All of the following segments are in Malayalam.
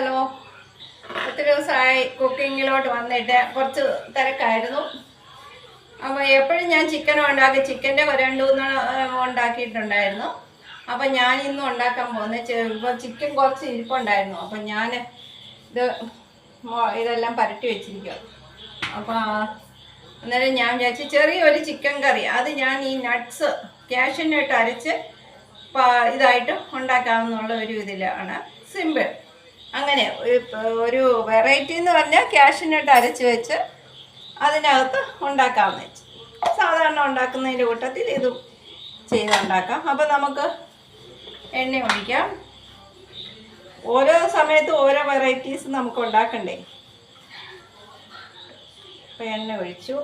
ഹലോ ഒത്തിരി ദിവസമായി കുക്കിങ്ങിലോട്ട് വന്നിട്ട് കുറച്ച് തിരക്കായിരുന്നു. അപ്പോൾ എപ്പോഴും ഞാൻ ചിക്കൻ ഉണ്ടാക്കി ചിക്കന്റെ രണ്ട് ഉണ്ടാക്കിയിട്ടുണ്ടായിരുന്നു. അപ്പോൾ ഞാൻ ഇന്നും ഉണ്ടാക്കാൻ പോകുന്നത് ചിക്കൻ കുറച്ച് ഇരിപ്പുണ്ടായിരുന്നു. അപ്പം ഞാൻ ഇത് ഇതെല്ലാം പരട്ടി വെച്ചിരിക്കുക അപ്പോൾ അന്നേരം ഞാൻ വിചാരിച്ചു ചെറിയൊരു ചിക്കൻ കറി. അത് ഞാൻ ഈ നട്ട്സ് ക്യാഷിനിട്ട് അരച്ച് ഇതായിട്ട് ഉണ്ടാക്കാമെന്നുള്ള ഒരു ഇതിലാണ്. സിമ്പിൾ അങ്ങനെ ഒരു- വെറൈറ്റി എന്ന് പറഞ്ഞാൽ ക്യാഷിനിട്ട് അരച്ച് വെച്ച് അതിനകത്ത് ഉണ്ടാക്കാമെന്ന് വെച്ച്. സാധാരണ ഉണ്ടാക്കുന്നതിന്റെ കൂട്ടത്തിൽ ഇതും ചെയ്തുണ്ടാക്കാം അപ്പോൾ നമുക്ക് എണ്ണ ഒഴിക്കാം. ഓരോ സമയത്തും ഓരോ വെറൈറ്റീസ് നമുക്ക് ഉണ്ടാക്കണ്ടേ? അപ്പോൾ എണ്ണ ഒഴിച്ചു.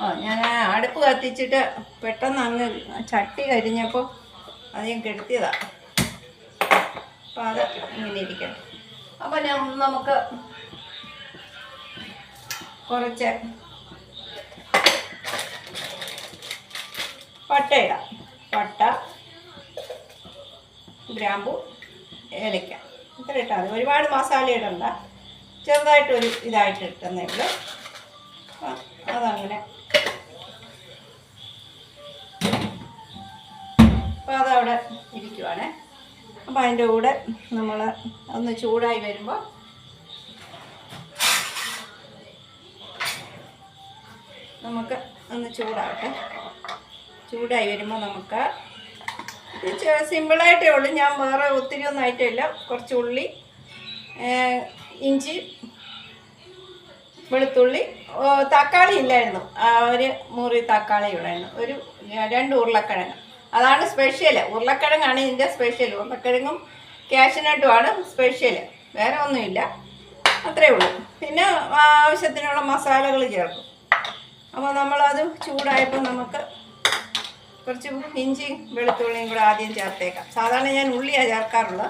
ആ ഞാൻ അടുപ്പ് കത്തിച്ചിട്ട് പെട്ടെന്ന് അങ്ങ് ചട്ടി കരിഞ്ഞപ്പോൾ അധികം കെടുത്തിയതാണ് അപ്പോൾ അത് ഇങ്ങനെ ഇരിക്കട്ടെ അപ്പോൾ ഞാൻ നമുക്ക് കുറച്ച് പട്ട ഇടാം. പട്ട ഗ്രാമ്പു ഏലക്ക ഇത്ര ഇട്ടാൽ മതി. ഒരുപാട് മസാല ഇടണ്ട. ചെറുതായിട്ടൊരു ഇതായിട്ട് ഇട്ടുന്നേ ഉള്ളൂ. അതങ്ങനെ. അപ്പോൾ അതവിടെ അപ്പോൾ അതിന്റെ കൂടെ നമ്മൾ ഒന്ന് ചൂടായി വരുമ്പോൾ നമുക്ക് ഒന്ന് ചൂടാവട്ടെ. ചൂടായി വരുമ്പോൾ നമുക്ക് സിമ്പിളായിട്ടേ ഉള്ളൂ. ഞാൻ വേറെ ഒത്തിരി ഒന്നും ആയിട്ടില്ല കുറച്ച് ഉള്ളി ഇഞ്ചി വെളുത്തുള്ളി തക്കാളി ഇല്ലായിരുന്നു. ഒരു മുറി തക്കാളി ഉണ്ടായിരുന്നു ഒരു രണ്ട് ഉരുളക്കിഴങ്ങ്. അതാണ് സ്പെഷ്യൽ ഉരുളക്കിഴങ്ങാണ് ഇതിന്റെ സ്പെഷ്യൽ ഉരുളക്കിഴങ്ങും ക്യാഷിനട്ടുമാണ് സ്പെഷ്യൽ വേറെ ഒന്നുമില്ല. അത്രേ ഉള്ളൂ. പിന്നെ ആവശ്യത്തിനുള്ള മസാലകൾ ചേർക്കും. അപ്പോൾ നമ്മളത് ചൂടായപ്പോൾ നമുക്ക് കുറച്ച് ഇഞ്ചിയും വെളുത്തുള്ളിയും കൂടെ ആദ്യം ചേർത്തേക്കാം. സാധാരണ ഞാൻ ഉള്ളിയാണ് ചേർക്കാറുള്ളത്.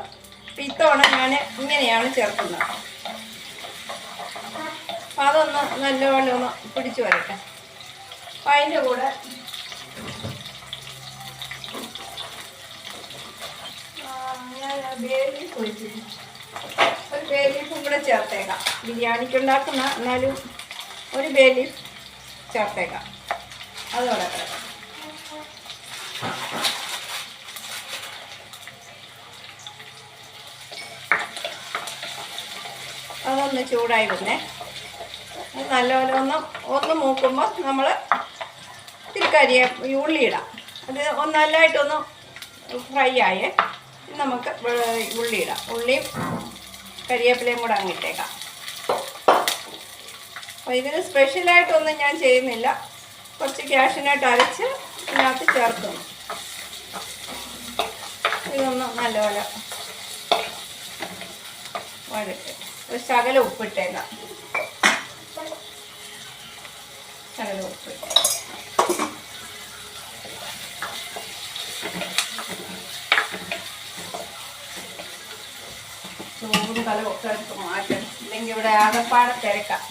അപ്പം ഇത്തവണ ഞാൻ ഇങ്ങനെയാണ് ചേർക്കുന്നത്. അപ്പം അതൊന്ന് നല്ലപോലെ ഒന്ന് പിടിച്ചു വരട്ടെ. അപ്പം അതിന്റെ കൂടെ ഞാൻ ബേ ലീഫ് ഒഴിച്ചിട്ടുണ്ട് ഒരു ബേലീഫും കൂടെ ചേർത്തേക്കാം ബിരിയാണിക്ക് ഉണ്ടാക്കുന്ന എന്നാലും ഒരു ബേലീഫ് ചേർത്തേക്കാം അതോടെ അതൊന്ന് ചൂടായി വന്നേ നല്ലപോലെ ഒന്ന് ഒന്ന് മൂക്കുമ്പോൾ നമ്മൾ ഇത്തിരി കരിയ ഈ ഉള്ളി ഇടാം. അത് ഒന്ന് നല്ലതായിട്ടൊന്ന് ഫ്രൈ ആയേ നമുക്ക് ഉള്ളി ഇടാം. ഉള്ളിയും കരിയേപ്പിലയും കൂടെ അങ്ങിട്ടേക്കാം അപ്പോൾ ഇതിന് സ്പെഷ്യലായിട്ടൊന്നും ഞാൻ ചെയ്യുന്നില്ല. കുറച്ച് ക്യാഷിനായിട്ട് അരച്ച് ഇതിനകത്ത് ചേർക്കുന്നു. ഇതൊന്ന് നല്ലപോലെ വഴറ്റ്. ഒരു ശകലം ഉപ്പിട്ടേക്കാം. ശകലം ഉപ്പിട്ട്. ചൂടും കലവും ഒക്കെ എടുത്ത് മാറ്റണം. ഇല്ലെങ്കിൽ ഇവിടെ ആകപ്പാടെ തിരക്കാം.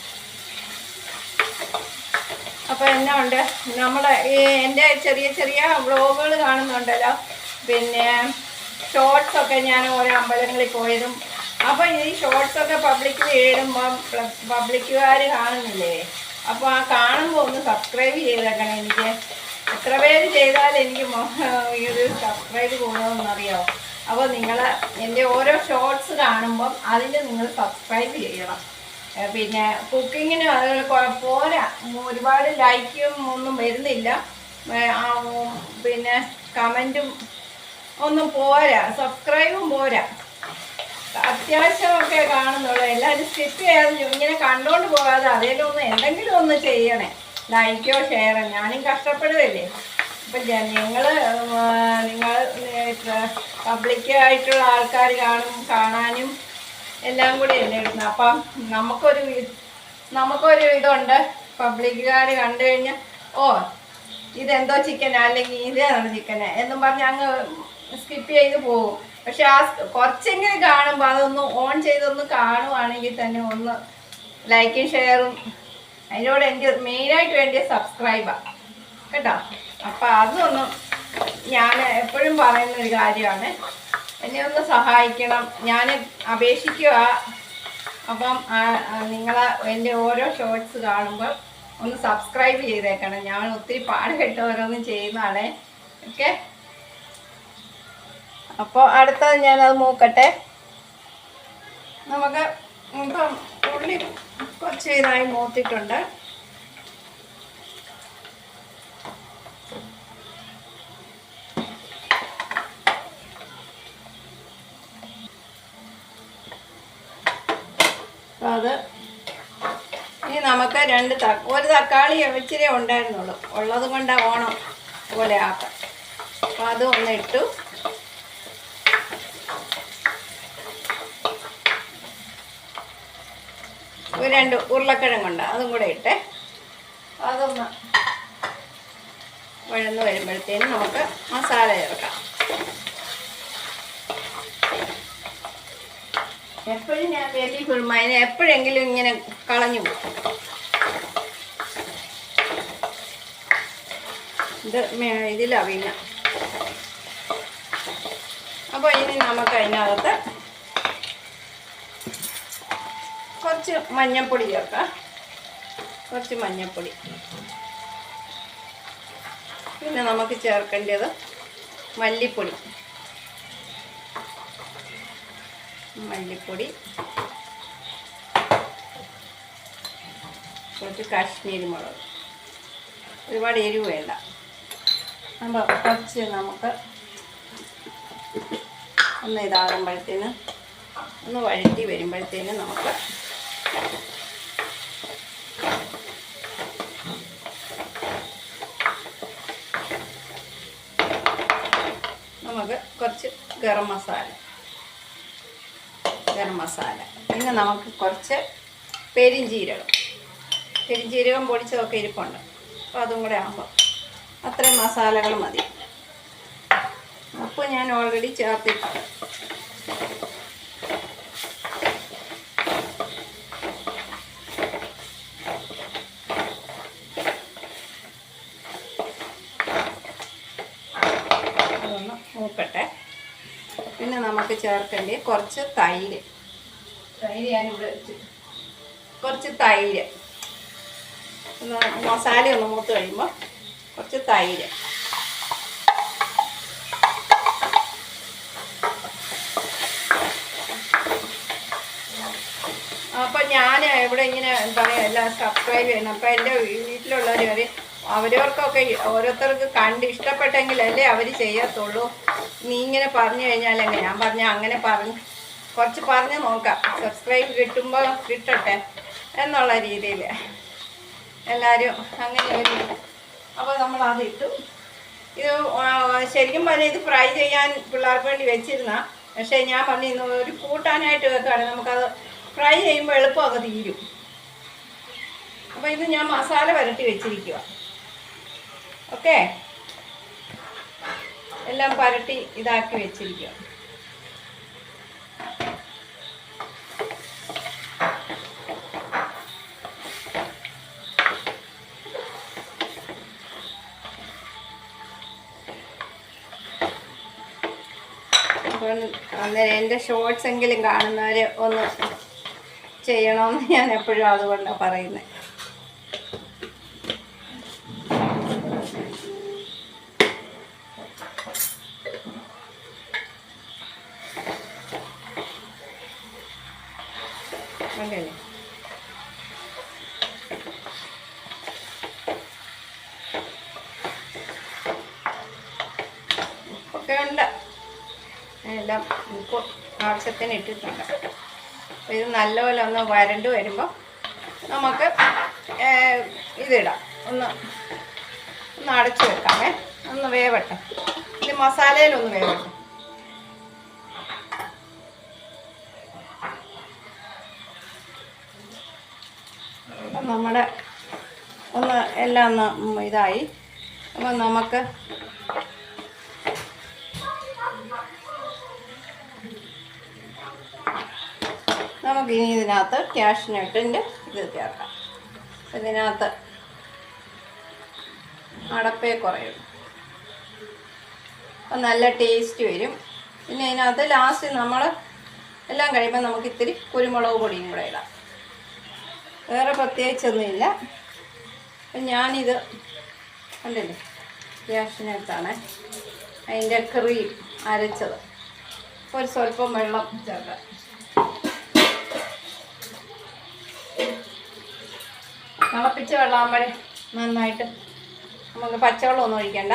അപ്പോൾ എന്നാ ഉണ്ട്? നമ്മുടെ ഈ എന്റെ ചെറിയ ചെറിയ വ്ളോഗുകൾ കാണുന്നുണ്ടല്ലോ. പിന്നെ ഷോർട്സ് ഒക്കെ ഞാൻ ഓരോ അമ്പലങ്ങളിൽ പോയതും. അപ്പോൾ ഈ ഷോർട്സ് ഒക്കെ പബ്ലിക്കിൽ ഇടുമ്പം പബ്ലിക്കുകാർ കാണുന്നില്ലേ? അപ്പോൾ ആ കാണുമ്പോൾ ഒന്ന് സബ്സ്ക്രൈബ് ചെയ്തേക്കണം എനിക്ക്. എത്ര പേര് ചെയ്താൽ എനിക്ക് ഇത് സബ്സ്ക്രൈബ് കൂടുമെന്നറിയാമോ അപ്പോൾ നിങ്ങൾ എന്റെ ഓരോ ഷോർട്സ് കാണുമ്പം അതിന് നിങ്ങൾ സബ്സ്ക്രൈബ് ചെയ്യണം. പിന്നെ കുക്കിങ്ങിന് അത് പോരാ. ഒരുപാട് ലൈക്കും ഒന്നും വരുന്നില്ല. പിന്നെ കമന്റും ഒന്നും പോരാ. സബ്സ്ക്രൈബും പോരാ. അത്യാവശ്യമൊക്കെ കാണുന്നുള്ളൂ. എല്ലാവരും സ്കിപ്പ് ചെയ്യാതെ ഇങ്ങനെ കണ്ടുകൊണ്ട് പോകാതെ അതേലും ഒന്ന് എന്തെങ്കിലും ഒന്ന് ചെയ്യണേ. ലൈക്കോ ഷെയറോ ഞാനും കഷ്ടപ്പെടുകയല്ലേ അപ്പം നിങ്ങൾ നിങ്ങൾ പബ്ലിക്കായിട്ടുള്ള ആൾക്കാർ കാണും കാണാനും എല്ലാം കൂടി അല്ലേ ഇടുന്നത് അപ്പം നമുക്കൊരു നമുക്കൊരു ഇതുണ്ട്. പബ്ലിക്കുകാർ കണ്ടു കഴിഞ്ഞാൽ ഓ ഇതെന്തോ ചിക്കനാ അല്ലെങ്കിൽ ഇതാണ് ചിക്കന് എന്നും പറഞ്ഞ് അങ്ങ് സ്കിപ്പ് ചെയ്ത് പോകും പക്ഷെ ആ കുറച്ചെങ്കിലും കാണുമ്പോൾ അതൊന്ന് ഓൺ ചെയ്തൊന്ന് കാണുവാണെങ്കിൽ തന്നെ ഒന്ന് ലൈക്കും ഷെയറും അതിനോട് എനിക്ക് മെയിനായിട്ട് വേണ്ടിയ സബ്സ്ക്രൈബാണ് കേട്ടോ? അപ്പം അതൊന്നും ഞാൻ എപ്പോഴും പറയുന്ന ഒരു കാര്യമാണ്. എന്നെ ഒന്ന് സഹായിക്കണം. ഞാൻ അപേക്ഷിക്കുക. അപ്പം നിങ്ങൾ എന്റെ ഓരോ ഷോർട്സ് കാണുമ്പോൾ ഒന്ന് സബ്സ്ക്രൈബ് ചെയ്തേക്കണം. ഞാൻ ഒത്തിരി പാടുകെട്ട് ഓരോന്നും ചെയ്യുന്നതാണ്. ഓക്കെ അപ്പോൾ അടുത്തത് ഞാനത് മൂക്കട്ടെ നമുക്ക് ഇപ്പം ഉള്ളി കുറച്ച് ഇതായി മൂത്തിട്ടുണ്ട്. അപ്പൊ അത് ഇനി നമുക്ക് രണ്ട് തക്ക ഒരു തക്കാളി ഇച്ചിരി ഉണ്ടായിരുന്നുള്ളൂ. ഉള്ളത് കൊണ്ട് ഓണം പോലെ ആക്കാം. അപ്പോൾ അത് ഒന്ന് ഇട്ടു. ഒരു രണ്ട് ഉരുളക്കിഴങ്ങുണ്ട് അതും കൂടെ ഇട്ടേ. അതൊന്ന് വഴന്ന് വരുമ്പോഴത്തേനും നമുക്ക് മസാല ചേർക്കാം എപ്പോഴും ഞാൻ വേണ്ടി കുരുമാതിനെ എപ്പോഴെങ്കിലും ഇങ്ങനെ കളഞ്ഞു പോകും. ഇത് മേ- ഇതിലാ പിന്നെ അപ്പോൾ ഇനി നമുക്ക് അതിനകത്ത് കുറച്ച് മഞ്ഞൾപ്പൊടി ചേർക്കാം. കുറച്ച് മഞ്ഞൾപ്പൊടി. പിന്നെ നമുക്ക് ചേർക്കേണ്ടത് മല്ലിപ്പൊടി. മല്ലിപ്പൊടി കുറച്ച് കാശ്മീരി മുളക്. ഒരുപാട് എരിവ് വേണ്ട. അപ്പോൾ കുറച്ച് നമുക്ക് ഒന്ന് ഇതാകുമ്പോഴത്തേന് ഒന്ന് വഴറ്റി വരുമ്പോഴത്തേന് നമുക്ക് നമുക്ക് കുറച്ച് ഗരം മസാല. മസാല. പിന്നെ നമുക്ക് കുറച്ച് പെരിഞ്ചീരകം. പെരിഞ്ചീരകം പൊടിച്ചതൊക്കെ ഇരിപ്പുണ്ട്. അപ്പോൾ അതും കൂടെ ആകുമ്പോൾ അത്രയും മസാലകൾ മതി. ഉപ്പ് ഞാൻ ഓൾറെഡി ചേർത്തിട്ടുണ്ട്. അതൊന്ന് നോക്കട്ടെ പിന്നെ നമുക്ക് ചേർക്കേണ്ടി കുറച്ച് തൈര്. തൈര് ഞാനിവിടെ വെച്ച് കുറച്ച് തൈര്. മസാല ഒന്ന് മൂത്ത് കഴിയുമ്പോൾ കുറച്ച് തൈര്. അപ്പം ഞാൻ ഇവിടെ ഇങ്ങനെ എന്താ പറയുക എല്ലാം സബ്സ്ക്രൈബ് ചെയ്യണം. അപ്പം എന്റെ വീട്ടിലുള്ളവർ അവർ അവരവർക്കൊക്കെ ഓരോരുത്തർക്ക് കണ്ട് ഇഷ്ടപ്പെട്ടെങ്കിലല്ലേ അവർ ചെയ്യത്തുള്ളൂ. നീ ഇങ്ങനെ പറഞ്ഞു കഴിഞ്ഞാൽ എങ്ങനെ ഞാൻ പറഞ്ഞ അങ്ങനെ പറഞ്ഞു. കുറച്ച് പറഞ്ഞ് നോക്കാം. സബ്സ്ക്രൈബ് കിട്ടുമ്പോൾ കിട്ടട്ടെ എന്നുള്ള രീതിയിൽ എല്ലാവരും അങ്ങനെ ഒരു അപ്പോൾ നമ്മൾ അത് ഇട്ടു. ഇത് ശരിക്കും പറഞ്ഞാൽ ഇത് ഫ്രൈ ചെയ്യാൻ പിള്ളേർക്ക് വേണ്ടി വെച്ചിരുന്ന. പക്ഷേ ഞാൻ പറഞ്ഞു ഇന്ന് ഒരു കൂട്ടാനായിട്ട് വെക്കുകയാണെങ്കിൽ നമുക്കത് ഫ്രൈ ചെയ്യുമ്പോൾ എളുപ്പമൊക്കെ തീരും. അപ്പോൾ ഇത് ഞാൻ മസാല വരട്ടി വെച്ചിരിക്കുക ഓക്കെ? എല്ലാം പരട്ടി ഇതാക്കി വെച്ചിരിക്കുക അന്നേരം എന്റെ ഷോർട്സ് എങ്കിലും കാണുന്നവർ ഒന്ന് ചെയ്യണമെന്ന് ഞാൻ എപ്പോഴും അതുകൊണ്ടാണ് പറയുന്നത് ഒക്കെ ഉണ്ട് എല്ലാം ഉപ്പ് ആവശ്യത്തിന് ഇട്ടിട്ടുണ്ട്. അപ്പോൾ ഇത് നല്ലപോലെ ഒന്ന് വരണ്ട് വരുമ്പോൾ നമുക്ക് ഇതിടാം. ഒന്ന് ഒന്ന് അടച്ചു വെക്കാമേ. ഒന്ന് വേവട്ടെ. ഇത് മസാലയിലൊന്ന് വേവട്ടെ. നമ്മുടെ ഒന്ന് എല്ലാം ഒന്ന് ഇതായി. അപ്പം നമുക്ക് നമുക്ക് ഇനി ഇതിനകത്ത് ക്യാഷിനട്ടിന്റെ ഇത് ചേർക്കാം. ഇതിനകത്ത് അടപ്പേ കുറയും. അപ്പം നല്ല ടേസ്റ്റ് വരും. പിന്നെ അതിനകത്ത് ലാസ്റ്റ് നമ്മൾ എല്ലാം കഴിയുമ്പോൾ നമുക്ക് ഇത്തിരി കുരുമുളക് പൊടിയും കൂടെ ഇടാം. വേറെ പ്രത്യേകിച്ചൊന്നുമില്ല അപ്പം ഞാനിത് കണ്ടില്ലേ? ഗ്യാസിനകത്താണ് അതിന്റെ ക്രീം അരച്ചത്. ഒരു സ്വല്പം വെള്ളം ചേർക്കാം. തിളപ്പിച്ച വെള്ളമാകുമ്പോഴേ നന്നായിട്ട് നമുക്ക് പച്ചവെള്ളം ഒന്നും ഒഴിക്കണ്ട.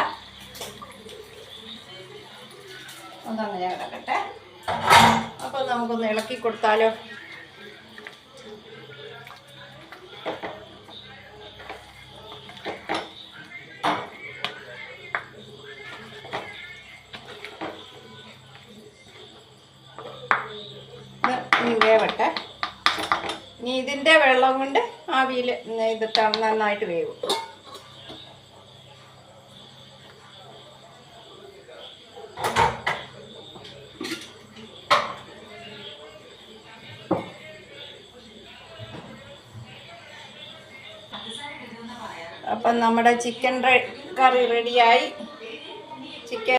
ഒന്നങ്ങനെ കിടക്കട്ടെ അപ്പോൾ നമുക്കൊന്ന് ഇളക്കി കൊടുത്താലോ? വേവട്ടെ. ഇനി ഇതിന്റെ വെള്ളം കൊണ്ട് ആവിയിൽ ഇത് നന്നായിട്ട് വേവും. അപ്പം നമ്മുടെ ചിക്കൻ കറി റെഡിയായി. ചിക്കൻ